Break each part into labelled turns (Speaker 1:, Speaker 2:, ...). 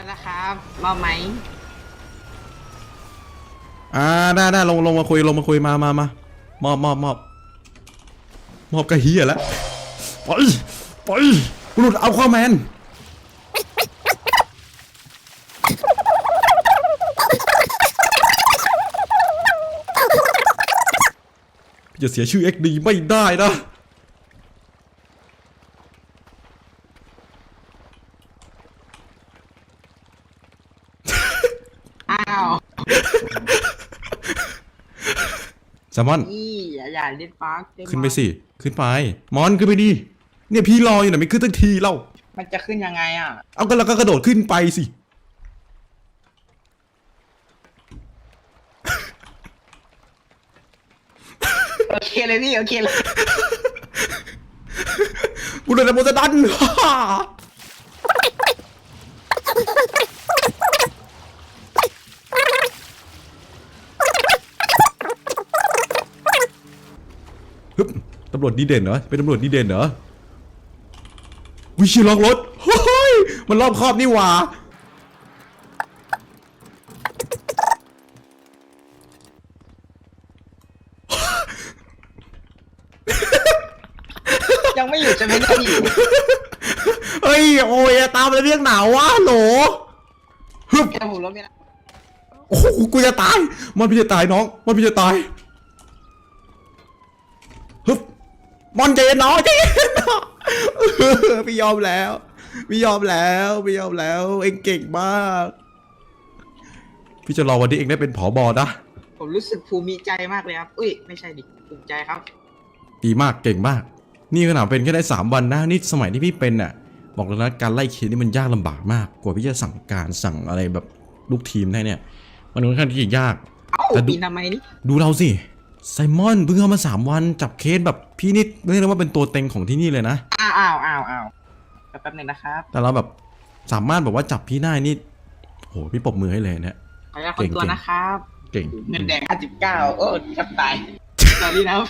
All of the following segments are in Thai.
Speaker 1: แล้วนะครับมอบไหม
Speaker 2: อ่าได้ได้ลงลงมาคุยลงมาคุยมามามามอบมอบมอบมอบกระเฮียแล้วไปไปหลุดเอาข้อแมนจะเสียชื่อ XD ไม่ได้นะ
Speaker 1: อ้าว
Speaker 2: แซ มมอน
Speaker 1: นี่อย่าอย่าเล่นปาร์คด้หม
Speaker 2: ขึ้นไปสิ ขึ้นไป มอนขึ้นไปดิ เนี่ยพี่รออยู่นะไม่ขึ้นตั้งทีเล่า
Speaker 1: มันจะขึ้นยังไงอะ
Speaker 2: เอาก็เราก็กระโดดขึ้นไปสิ
Speaker 1: โอเคเลยพี่โอเคเลย
Speaker 2: กูเลยนะโมจะดันฮึ บตำรวจดีเด่นเหรอ เป็นตำรวจดีเด่นเหรอ วิชิล็อกรถเฮ้ยมันรอบครอบนี่หว่า
Speaker 1: ยังไม่หยุดจะไม่ได้อยู่
Speaker 2: เฮ้ย โอ้ยตามมาเรียกหนาววะโหลฮึบ
Speaker 1: แค่ผมรถไม่ได้
Speaker 2: โอ้โหกูจะตาย มันพี่จะตายน้อง มันพี่จะตาย ฮึบ มอนใจเย็นน้องใจเย็นน้องพี่ยอมแล้วพี่ยอมแล้วพี่ยอมแล้ว เองเก่งมาก พี่จะรอวันที่เองได้เป็นผอบอนะ
Speaker 1: ผมรู้สึกภูมิใจมากเลยครับ อุ้ย ไม่ใช่ดิ ภูมิใจครับ
Speaker 2: ดีมากเก่งมาก นี่ขนาดเป็นแค่ได้สามวันนะ นี่สมัยที่พี่เป็นน่ะ บอกเลยนะการไล่เคสนี่มันยากลำบากมาก กว่าพี่จะสั่งการสั่งอะไรแบบลูกทีมได้เนี่ย มันค่อนข้างที่จะยาก
Speaker 1: เอ้า
Speaker 2: แต่ดู
Speaker 1: ปีนทำไมนี่
Speaker 2: ดูเราสิ ไซมอนเพิ่งเข้ามา3วันจับเคสแบบพี่นี่เรียกได้ว่าเป็นตัวเต็งของที่นี่เลยนะ
Speaker 1: อ้าวอ้าวอ้าวอ้าวแป๊บหนึงนะครับ
Speaker 2: แต่เราแบบสามารถแบบว่าจับพี่ได้นี่โหพี่ปรบมือให้เลยเนี่ย
Speaker 1: ขออนุญาตขอตัวนะครับ
Speaker 2: เก่ง
Speaker 1: เงินแดง 59 โอ้แทบตายตอนนี้นะครับ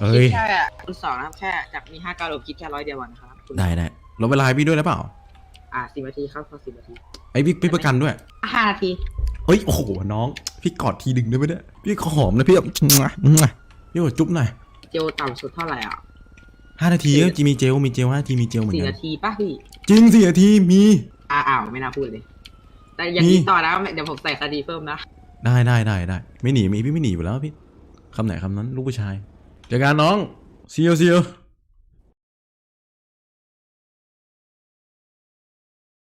Speaker 2: เอ้ย
Speaker 1: คิดแค่คุณสองนะครับแค่จากมีห้าเก้าโลคิดแค่ร้อยเดียวก่อนนะครับคุณ
Speaker 2: ได้ได้ลดเวลาให้พี่ด้วยได้เปล่า
Speaker 1: อ่าสิบนาทีครับขอสิบนาที
Speaker 2: ไอ้พี่พี่ประกันด้วย
Speaker 1: ห้านาที
Speaker 2: เอ้ยโอ้โหน้อง พี่กอดทีดึงได้ไหมเนี่ยพี่ขอหอมนะพี่แบบพี่ขอจุ๊บหน่อย
Speaker 1: เจลต่ำสุดเท่าไหร่อะ
Speaker 2: ห้านาทีก็จะมีเจลมีเจลห้านาทีมีเจลเหมือน
Speaker 1: สี่
Speaker 2: กัน
Speaker 1: นาทีป่ะพี่
Speaker 2: จริงสี่นาทีมี
Speaker 1: อ้าวอ้าวไม่น่าพูดเลย แต่อย่าง
Speaker 2: มี
Speaker 1: นี้ต่อนะเดี๋ยวผมใส่คดีเพิ่มนะ
Speaker 2: ได้ได้ได้ได้ไม่หนีมีพี่ไม่หนีอยู่แล้วพี่คำไหนคำนั้นลูกผู้ชายเจอกันน้องซีโอซีโอ